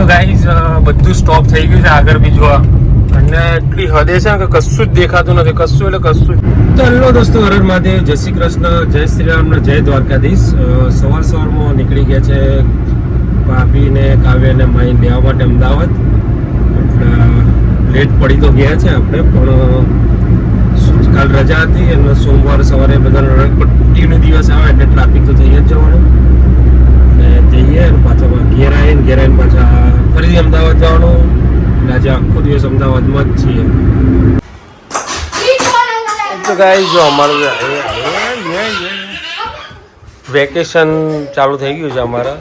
તો ગાઈઝ બધું સ્ટોપ થઈ ગયું છે આગળ બી જોવા. અને એટલી હદે છે ને કે કશું જ દેખાતું નથી. કશું એટલે કશું. તો હેલો દોસ્તો હરર મહાદેવ. જય શ્રી કૃષ્ણ, જય શ્રી રામ જય દ્વારકાધીશ. સવાર સવારમાં નીકળી ગયા છે ભાભી ને કાવ્ય ને માઈ લેવા માટે અમદાવાદ. એટલે લેટ પડી તો ગયા છે આપણે, પણ કાલ રજા હતી અને સોમવાર સવારે બધા રણપટ્ટીનો દિવસ આવે એટલે ટ્રાફિક તો થઈ જ જવાનું. જઈએ અને પાછા ઘેર આવીને ઘેર આવીને પાછા ફરીથી અમદાવાદ જવાનું. અને આજે આખો દિવસ અમદાવાદમાં જ છીએ. તો ગાઈ જો અમારું વેકેશન ચાલુ થઈ ગયું છે અમારા.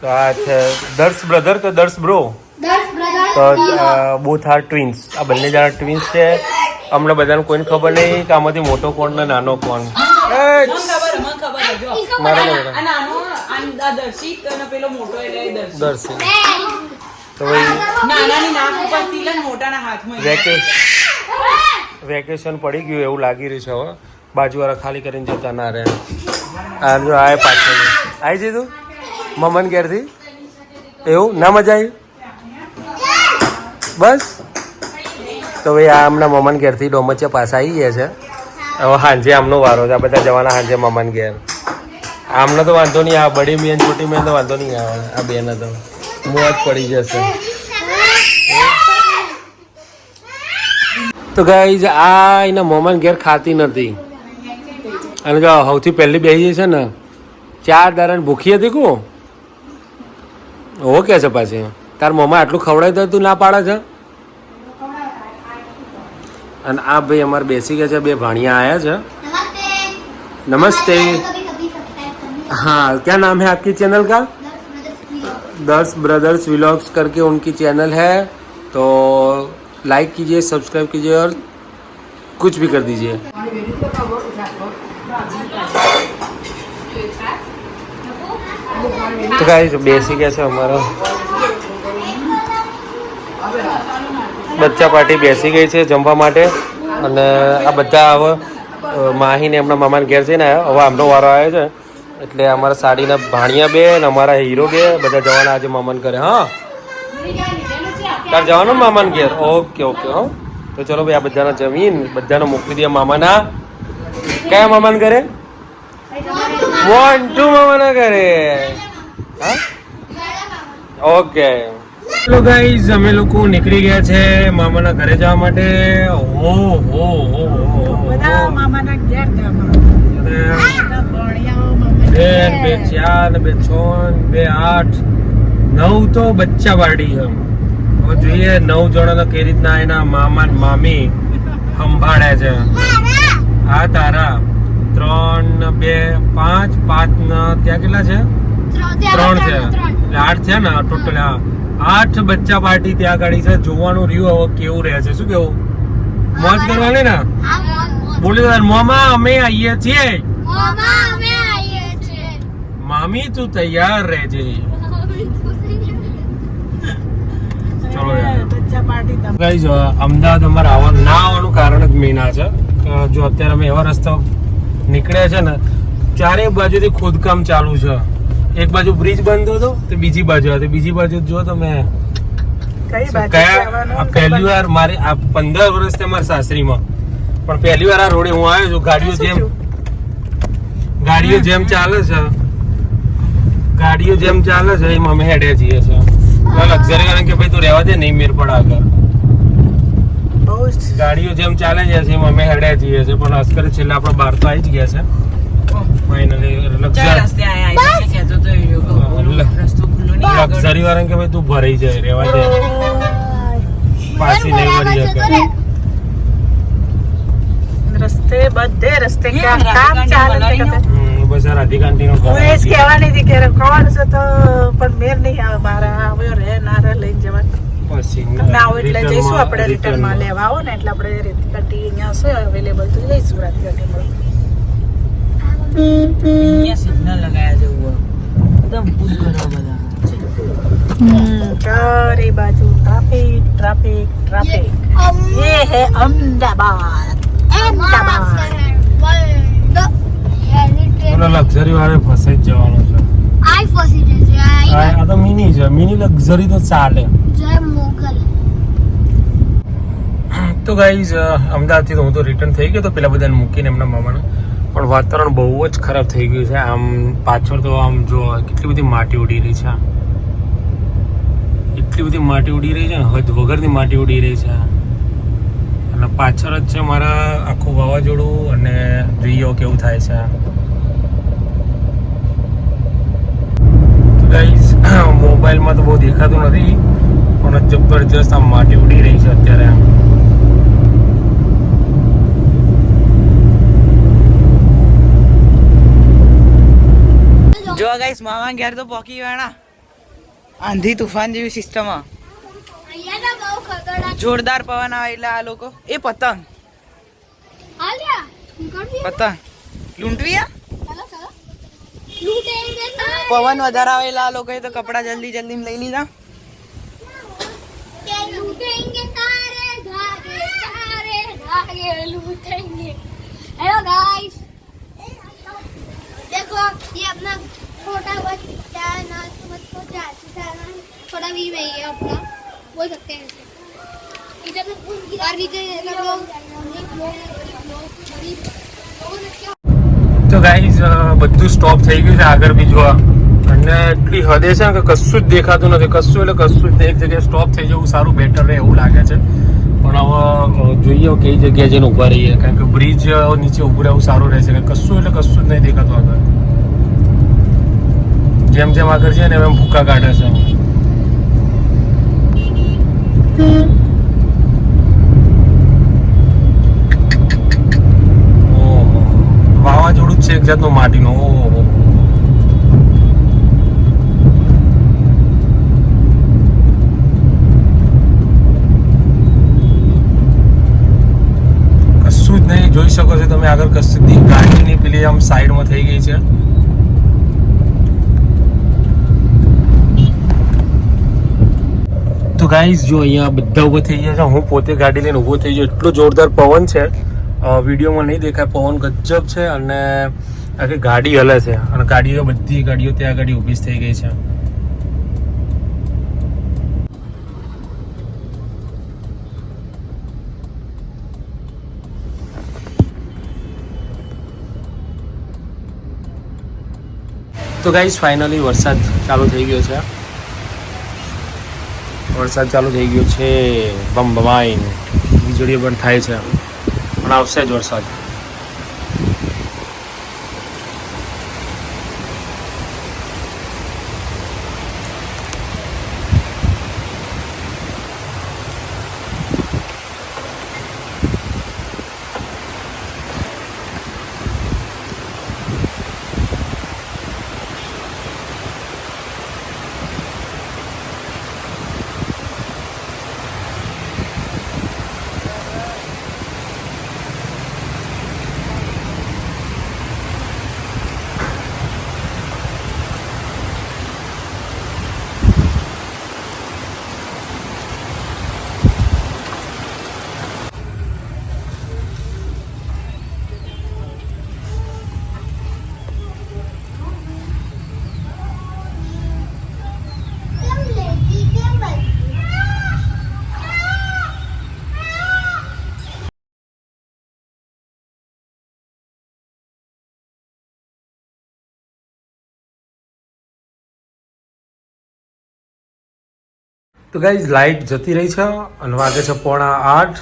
તો આ છે દર્શ બ્રધર કે દર્શ બ્રો? તો બોથ આર ટ્વિન્સ આ બંને જણા ટ્વિન્સ છે. હમણાં બધાને કોઈને ખબર નહીં કે આમાંથી મોટો કોણ ને નાનો કોણ. એ, મને ખબર મને જો મારે આ નાનો આ દર્શિત અને પેલો મોટો એટલે દર્શિત તો ભાઈ નાનાની નાક ઉપર લઈને મોટાના હાથમાં વેકેશન વેકેશન પડી ગયું એવું લાગી રહ્યું છે હવે. બાજુવાળા ખાલી કરીને જતા ના રહે. આ જો આય પાછળ આવી જઈ મમન ઘેરથી? એવું? ના મજા આવી? બસ? તો ભાઈ આ હમણાં મમન ઘેરથી ડોમચિયા પાસે આવી ગયા છે. હવે સાંજે આમનો વારો છે. આ બધા જવાના સાંજે મમન ઘેર. આમને તો વાંધો નહીં, આ બડી મેન, છોટી મેન તો વાંધો નહીં આવે. આ બેન તો. મોજ પડી જશે. તો ગાઈ આ એના મોમાન ઘેર ખાતી નથી. અને જો સૌથી પહેલી બેસી છે ને, ચાર દારાને ભૂખી હતી કું ઓ કે છે પાછી. તાર મોમાં આટલું ખવડાવી તો તું ના પાડે છે? અને આ ભાઈ અમારે બેસી ગયા છે બે ભાણિયા આયા છે नमस्ते हाँ क्या नाम है आपकी चैनल का दस ब्रदर्स व्लॉग्स करके उनकी चैनल है तो लाइक कीजिए सब्सक्राइब कीजिए और कुछ भी कर दीजिए તો ગાઈસ બેસી ગયા છે બચ્ચા પાર્ટી બેસી ગઈ છે જમવા માટે. અને આ બધા હવે માહીને એમના મામાને ઘેર જઈને આવ્યા. હવે આમનો વારો આવ્યો છે. એટલે અમારા સાડીના ભાણિયા બે અને અમારા હીરો બે, બધા જવાના આજે મામાને કરે હા? તાર જવાનું મામાન ઘેર? ઓકે ઓકે, હા. તો ચલો ભાઈ, આ બધાને જમીન, બધાને મોકલી દઈએ મામાના. કયા મામાન ઘરે? વન ટુ મામાના ઘરે. હા? ઓકે. હેલો ગાઈઝ અમે લોકો નીકળી ગયા છે મામાના ઘરે જવા માટે. હો હો હો બધા મામાના ઘેર બેન બે ચાર બે છ બે આઠ નવ તો બચ્ચા પાર્ટી છે હવે જોઈએ નવ જણાને કઈ રીતના એના મામા મામી સંભાળે છે. આ તારા. ત્રણ બે પાંચ પાંચ ત્યાં કેટલા છે? ત્રણ છે. એટલે આઠ છે ને ટોટલ આઠ બચ્ચા પાર્ટી ત્યાં ગાડી છે. જોવાનું રહ્યું હવે કેવું રહે છે. શું કેવું? મોજ કરવાની ને? બોલી તાર મોમા અમે આવીએ છીએ. મામી તું તૈયાર રહેજે. ચલો ગાઈઝ અમદાવાદ અમારે આવવા ના આવવાનું કારણ જ મેના છે. જો અત્યારે અમે એવા રસ્તા નીકળ્યા છે ને ચારે બાજુથી ખોદકામ ચાલુ છે. એક બાજુ બ્રિજ બંધ હતો તો બીજી બાજુ હતી બીજી બાજુ જો તમે મેં કયા પહેલી વાર મારે આ પંદર વર્ષથી અમારા સાસરીમાં. પણ પહેલી વાર આ રોડે હું આવ્યો છું ગાડીઓ જેમ ગાડીઓ જેમ ચાલે છે. ગાડીઓ જેમ ચાલે છે એમ અમે હેડે જઈએ છીએ લક્ઝરી કારણ કે ભાઈ તું રહેવા દે નહીં મેર પડ આગળ. ગાડીઓ જેમ ચાલે છે એમ અમે હેડે જઈએ છીએ પણ અસ્કર છેલ્લા આપણે બહાર તો આવી જ ગયા છે. લક્ઝરી વાળા કે ભાઈ તું ભરાઈ જાય રહેવા દે. પાછી નહીં ભરી શકે. રસ્તે બધે રસ્તે કામ કામ ચાલે બસ આ રાધિકાંતીનો હું એ જ કહેવાની હતી કે કોણ છે તો પણ મેર નહીં આવે મારા આવ્યો રે ના રે લઈને જવા પછી તમે આવો એટલે જઈશું આપણે રિટર્નમાં રિટર્નમાં. લેવા આવો ને એટલે આપણે રેતીકાટી અહીંયા છે અવેલેબલ તો જઈશું રાતીકાટી મળે અહીંયા સિગ્નલ લગાયા છે ઉપર એકદમ ફૂલ ઘણા બધા. ચારે બાજુ ટ્રાફિક ટ્રાફિક ટ્રાફિક એ હે અમદાવાદ. અમદાવાદ બોલો લક્ઝરી વાળે ફસે જ જવાનું છે. આઈ ફસી જશે આ તો મિની છે. મિની લક્ઝરી તો ચાલે. જય તો ગાઈઝ અમદાવાદથી તો હું તો રિટર્ન થઈ ગયો તો પેલા બધાને મૂકીને એમના મામાને. પણ વાતાવરણ બહુ જ ખરાબ થઈ ગયું છે. આમ પાછળ તો આમ જો કેટલી બધી માટી ઉડી રહી છે. એટલી બધી માટી ઉડી રહી છે ને, હદ વગરની માટી ઉડી રહી છે. અને પાછળ જ છે મારા આખું વાવાઝોડું અને રિયો કેવું થાય છે. ગાઈઝ મોબાઈલમાં તો બહુ દેખાતું નથી, પણ જબરજસ્ત આમ માટી ઉડી રહી છે અત્યારે. આમ જો ગાઈસ મામા ઘેર તો પોકી વેણા આંધી તુફાન જેવી સિસ્ટમ અહીંયા તો બહુ ખતરનાક જોરદાર પવન આવે એટલે આ લોકો એ પતંગ આલ્યા શું કરવી પતંગ લૂંટવી આ ચાલો ચાલો લૂટેંગે તારે પવન વધારે આવે એટલે આ લોકોએ તો કપડા જલ્દી જલ્દી લઈ લીધા કે लूटेंगे तारे धागे तारे धागे लूटेंगे हेलो गाइस देखो ये अपना छोटा बच्चा ना समझ को जाता है छोटा भी वही है अपना बोल सकते हैं इसे इधर में उनकी और नीचे सब लोग गरीब लोग गरीब लोग क्या તો ગાઈઝ બધું સ્ટોપ થઈ ગયું છે આગળ બી જોવા અને એટલી હદે છે ને કે કશું જ દેખાતું નથી કશું એટલે કશું જ નહીં. એક જગ્યાએ સ્ટોપ થઈ જવું સારું બેટર રહે એવું લાગે છે પણ હવે અ, જોઈએ હવે કઈ જગ્યાએ જઈને ઊભા રહીએ કારણ કે બ્રિજ નીચે ઊભું રહેવું સારું રહેશે કે કશું એટલે કશું જ નહીં દેખાતું આગળ જેમ જેમ આગળ છે ને એમ ભૂકા કાઢે છે. વાવાઝોડું જ છે એક જાતનું માટીનું. ઓહો. કશું જ નહીં. જોઈ શકો છો તમે આગળ કશું ગાડીની પેલી આમ સાઈડમાં થઈ ગઈ છે. તો ગાઈઝ જો અહીંયા બધા ઊભો થઈ ગયા છે, હું પોતે ગાડી લઈને ઊભો થઈ ગયો. એટલો જોરદાર પવન છે. વિડીયોમાં નહીં દેખાય, પવન ગજબ છે અને આખી ગાડી હલે છે. અને ગાડીઓ બધી ગાડીઓ ત્યાં ગાડી ઊભી થઈ ગઈ છે. તો ગાઈઝ ફાઇનલી વરસાદ ચાલુ થઈ ગયો છે. વરસાદ ચાલુ થઈ ગયો છે. બમ બમાઈને વીજળીઓ પણ થાય છે. પણ આવશે જ વરસાદ. તો ગાઈઝ લાઇટ જતી રહી છે અને વાગે છે પોણા આઠ.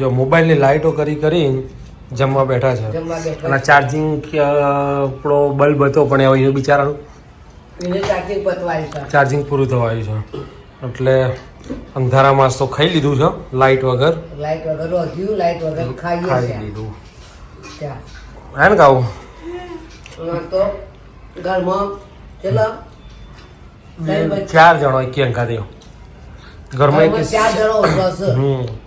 જો મોબાઈલની લાઇટો કરી કરી જમવા બેઠા છે. અને ચાર્જિંગ આપણો બલ્બ હતો પણ હવે એ બિચારાનું. ચાર્જિંગ પૂરું થવા આવ્યું છે. એટલે અંધારામાં તો ખાઈ લીધું છે લાઇટ વગર. લાઇટ વગર રોધ્યું લાઈટ વગર ખાઈ લીધું. હે ને તો ઘરમાં ચાર જણો એક અંકા દેવ ઘરમાં ચાર જણો છે.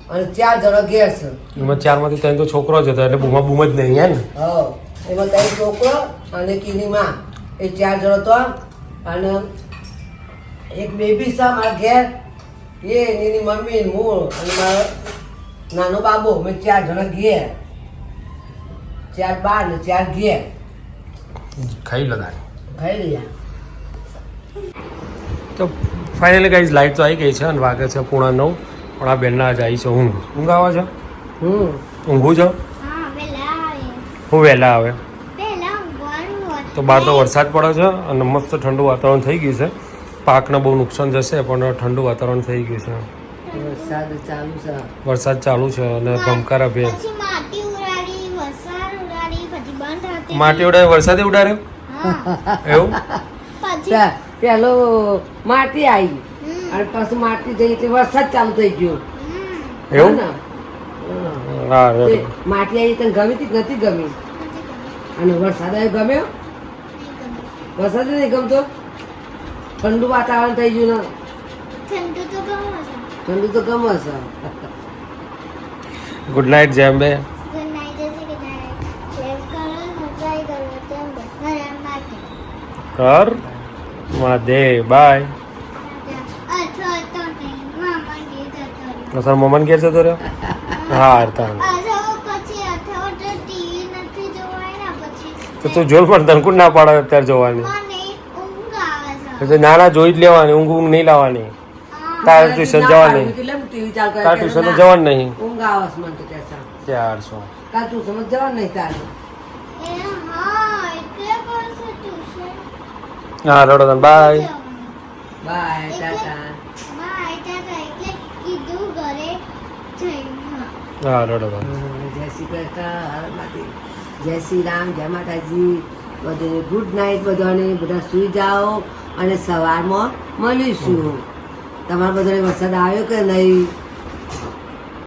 અને ચાર જણો ઘેર છે. એમાં ચારમાંથી ત્રણ તો છોકરો જ હતો એટલે બૂમા બૂમ જ નહીં હે ને? એમાં ત્રણ છોકરો અને કીની માં. એ ચાર જણો તો અને એક બેબી છે મારા ઘેર. એ એની મમ્મી હું અને મારો નાનો બાબો અમે ચાર જણા ઘેર. ચાર બાર ને ચાર ઘેર. ખાઈ લગા ખાઈ લીધા તો ફાઇનલી ગાઈઝ લાઇટ તો આવી ગઈ છે અને વાગે છે પૂણા નવ. પણ આ બેનના જાય છે ઊંઘ. ઊંઘ આવે છે? ઊંઘું છો? હા વહેલા આવે. તો બહાર તો વરસાદ પડે છે અને મસ્ત ઠંડુ વાતાવરણ થઈ ગયું છે. પાકને બહુ નુકસાન જશે પણ ઠંડુ વાતાવરણ થઈ ગયું છે. વરસાદ ચાલુ છે. વરસાદ ચાલુ છે અને ગમકારા ભેર. માટી ઉડાડી વરસાદ ઉડાડ્યો? એવું? પેલો માટી આવી અને પછી માટી થઈ એટલે વરસાદ ચાલુ થઈ ગયો. એવું? તે. માટી આવી તને ગમી હતી નથી ગમી? અને વરસાદ આવ્યો ગમ્યો? વરસાદ નહીં ગમતો? ઠંડુ વાતાવરણ થઈ ગયું ને. ઠંડુ તો ગમે છે. ઠંડુ તો ગમે છે. ગુડ નાઇટ જેમ બે Good night, જય શ્રી કૃષ્ણ. Share કરો, મહાદેવ બાય તો. તારા મમ્માને ઘેર જતો રહ્યો હા અથવા તો TV નથી જોવાય ને પછી તો તું જોર પણ તને ના પાડે અત્યારે જોવાની છે. તો ના ના જોઈ જ લેવાની ઊંઘ ઊંઘ નહીં લાવવાની. તારે ટ્યુશન જવાની તાર ટ્યુશન જવાનું નહીં ઊંઘ આવે છે તો ચારસો તાર ટ્યુશન જવાનું નહીં તારે એ હા, એટલે કરશે ટ્યુશન. હા રડો તને bye. Bye Tata. Bye, Tata. એટલે કીધું ઘરે જઈને. હા રડો જય શ્રી કૃષ્ણ. હર માતા જય શ્રી રામ જય માતાજી. બધાને ગુડ નાઇટ બધાને. બધા સુઈ જાઓ અને સવારમાં મળીશું. તમારા બધાને વરસાદ આવ્યો કે નહીં?